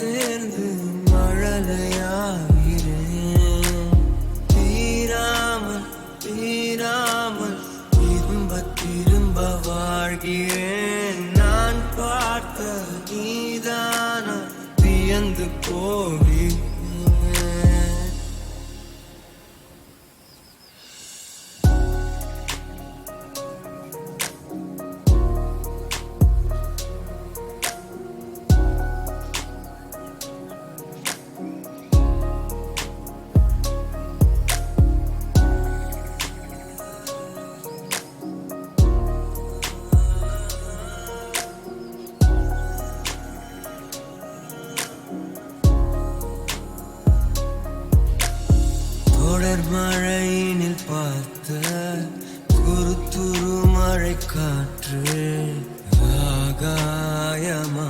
சேர்ந்து மழலையாகிறேன். தீராமல் தீராமல் திரும்ப திரும்ப வாழ்கிறேன். நான் பார்த்த நீதான வியந்து போகிறேன் குரு காற்று ஆகாயமாய்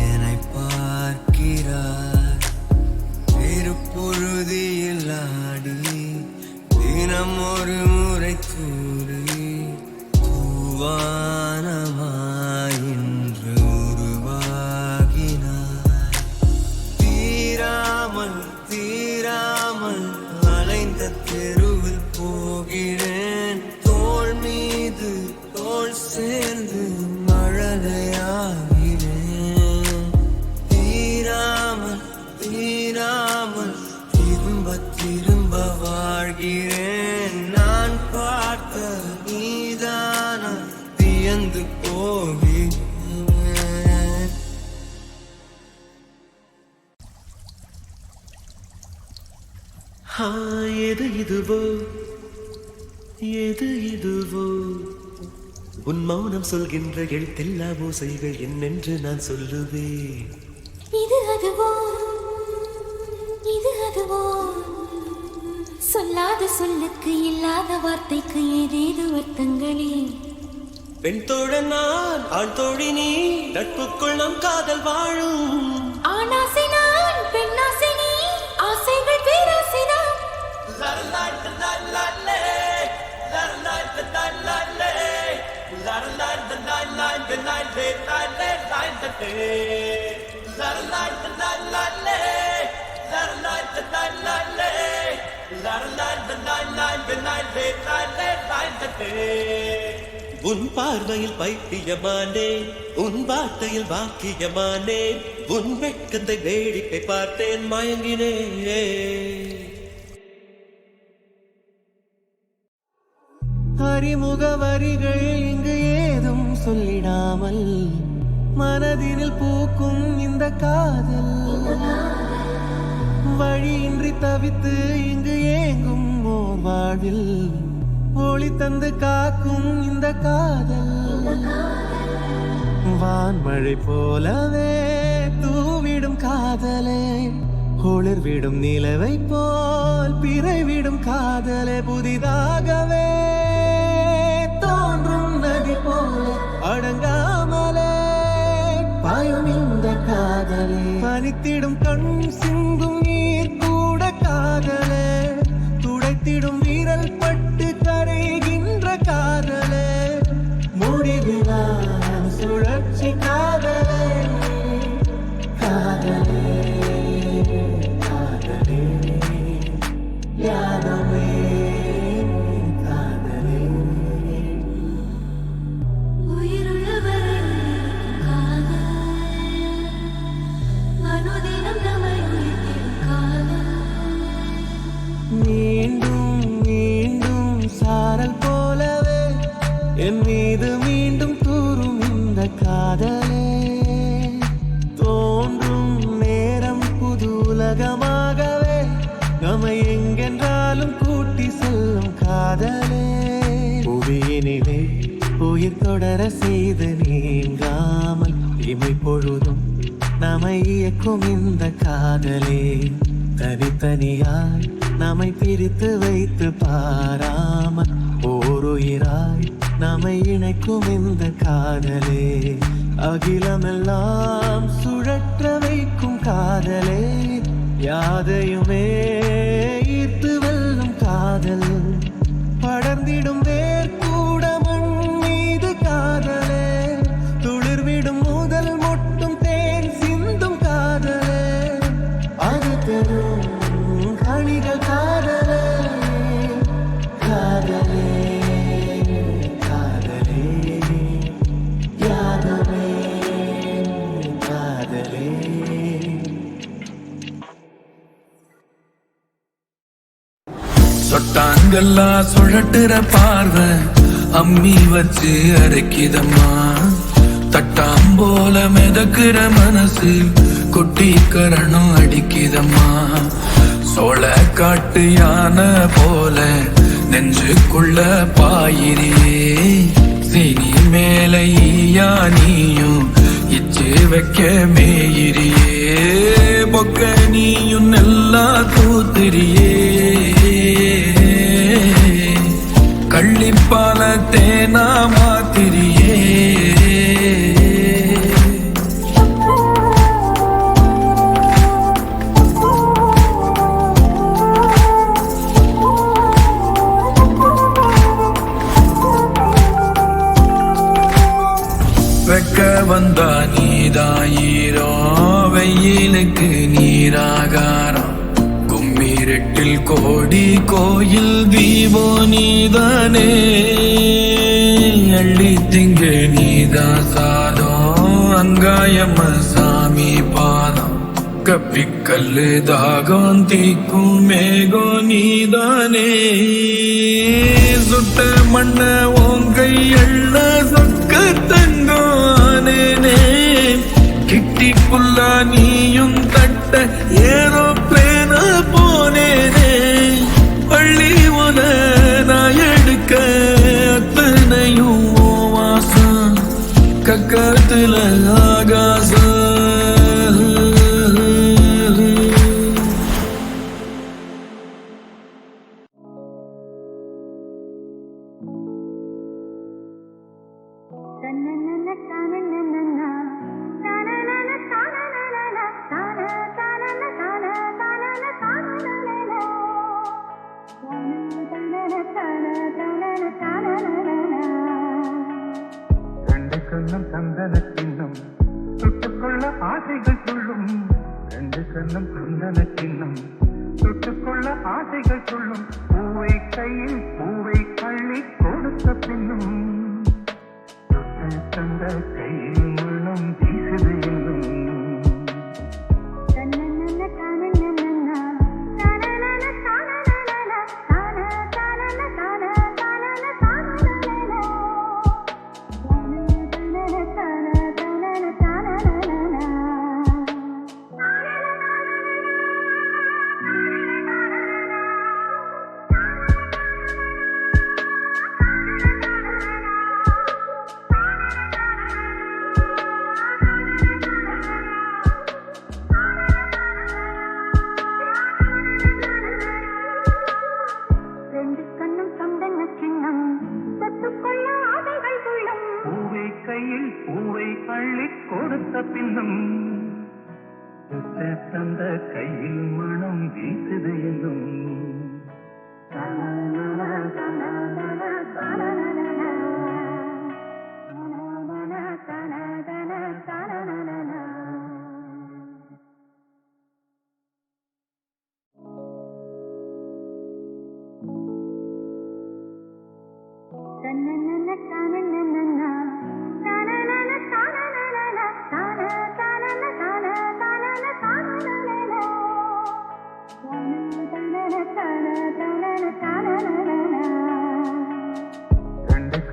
என்னை பார்க்கிறார். திருப்பொழுதியில் ஆடி தினம் ஒரு முறை கூறி தூவானமாய் ஆ, எது இதுவோ? எது இதுவோ? உன் மௌனம் சொல்கின்ற எழுத்தெல்லா ஓசைகள் என்னென்று நான் சொல்லுவேன். இது அதுவோ? இது அதுவோ? சொல்லாத சொல்லுக்கு இல்லாத வார்த்தைக்கு ஏதேது அர்த்தங்களே பெண் தோழன் நான் ஆண் தோழி நீ நட்புக்குள் நம் காதல் வாழும். உன் பார்வையில் பைத்தியமானேன் உன் வார்த்தையில் வாக்கியமானேன் உன் வெட்கத்தை வேடிக்கை பார்த்தேன் மயங்கினே அறிமுக வரிகள் இங்கு சொல்லிடாமல் மனதினில் பூக்கும் இந்த காதல். வழியின்றி தவித்து இங்கு ஏங்கும் ஓர் வாழ்வில் ஒளி தந்து காக்கும் இந்த காதல். வான்மழை போலவே தூவிடும் காதலே ஒளிர்விடும் நிலவை போல் பிறவிடும் காதலே புதிதாகவே தோன்றும் நதி போல அடங்காமலே. பாயும் இந்த காதலே. பனித்திடும் கண் சிந்தும் நீர் கூட காதலே. துடைத்திடும் வீரல் பட்டு தனித்தனியாய் நம்மை பிரித்து வைத்து பாராம ஓருயிராய் நம்மை இணைக்கும் இந்த காதலே. அகிலமெல்லாம் சுழற்ற வைக்கும் காதலே. யாதையுமே ஈர்த்து வெல்லும் காதல். படர்ந்திடும் வேர்க்க கண்கள்லாம் சுழட்டுற பார்வை. அம்மி வச்சு அரைக்கிதம்மா தட்டாம்போல மிதக்குற மனசு கொட்டி கரணம் அடிக்கிதம்மா. சோழ காட்டு யானை போல நெஞ்சுக்குள்ள பாயிரியே. சினி மேல ஈயா நீயும் இச்சு வைக்க மேயிரியே. பொக்க நீயும் நல்லா கூத்திரியே கள்ளிப்பால தேனா மாத்திரியே. வெக்க வந்தா நீதாயிரோ வெயிலுக்கு நீராகாரம். கும்மிரெட்டில் கோடி கோயில் தீபோ நீதானே? அள்ளி திங்கு நீதா சாதம் அங்காயம்ம சாமி பாதம். கப்பிக்கல்லு தாகம் தீக்கும் மேகோ நீதானே? சுட்ட மண்ண ஓங்கை எள்ள சொக்க தங்கானே கிட்டிக்குள்ளா நீயும் தட்ட ஏதோ കക്കരത്തിലെ ആകാശ Nazi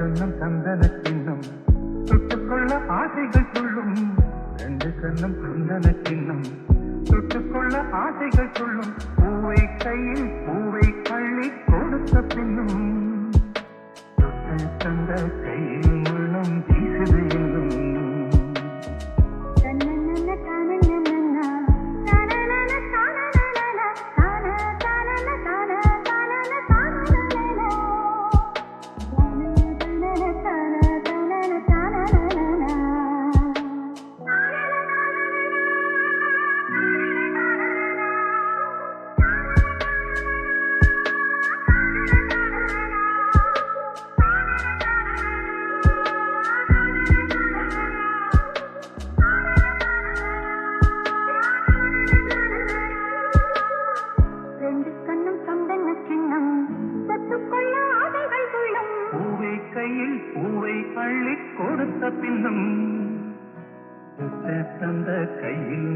கண்ணும் சந்தன சின்னம். சுட்டுக்கொள்ள ஆசைகள் சொல்லும். ரெண்டு கண்ணும் சந்தன சின்னம். சுட்டுக்கொள்ள ஆசைகள் சொல்லும். பூவை கையில் பூவை கள்ளி கொடுத்த பின்னும். தொட்டு தந்த கையில் தந்த கையில்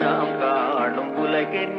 நாம் காணும் உலகின்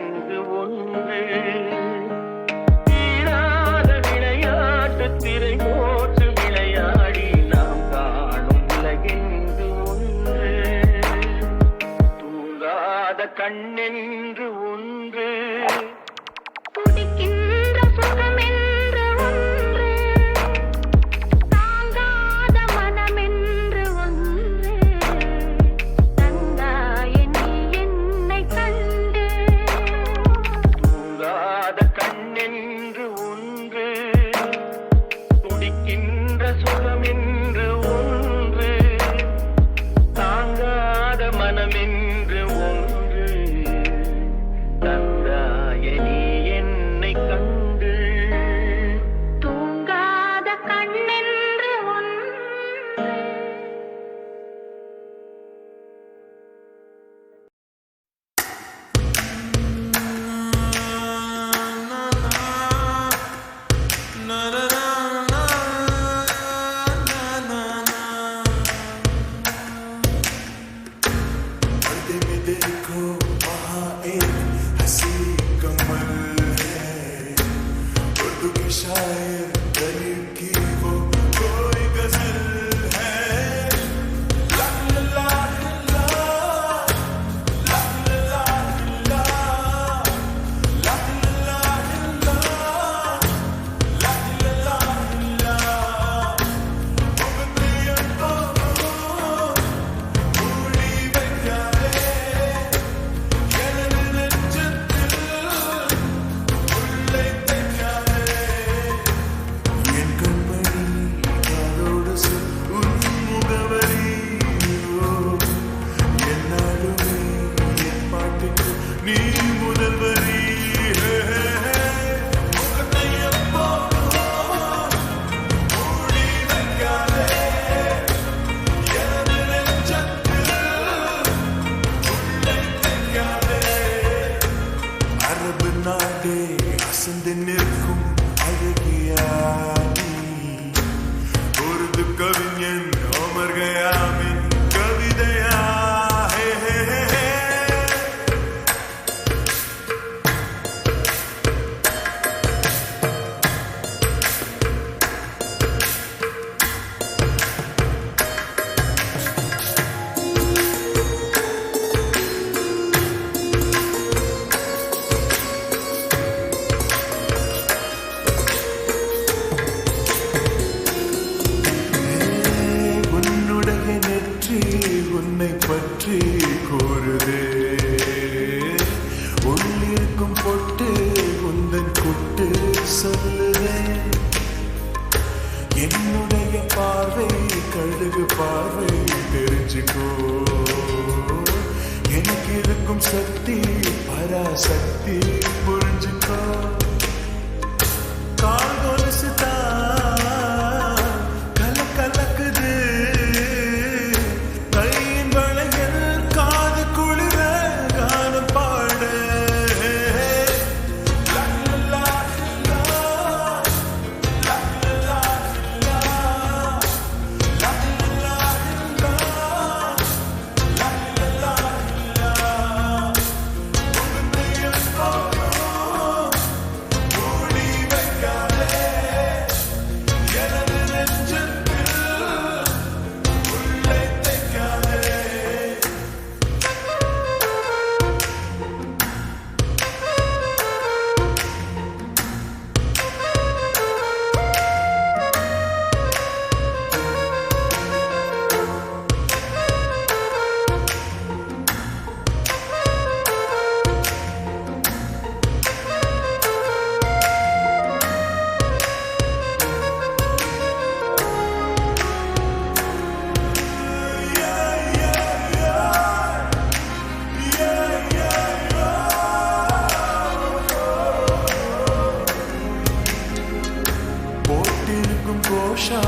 கோஷா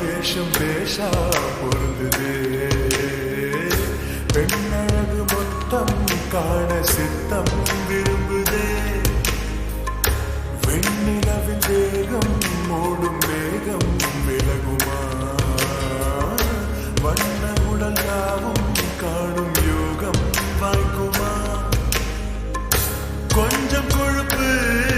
வேஷம் பேஷா பொருந்துதே. பெண்ணழகு மொத்தம் காண சித்தம் விரும்புதே. வெண்ணிலவில் வேகம் ஓடும் வேகம் விலகுமா? வண்ண உடல் யாவும் காணும் யோகம் வாய்க்குமா? கொஞ்சம் கொழுப்பு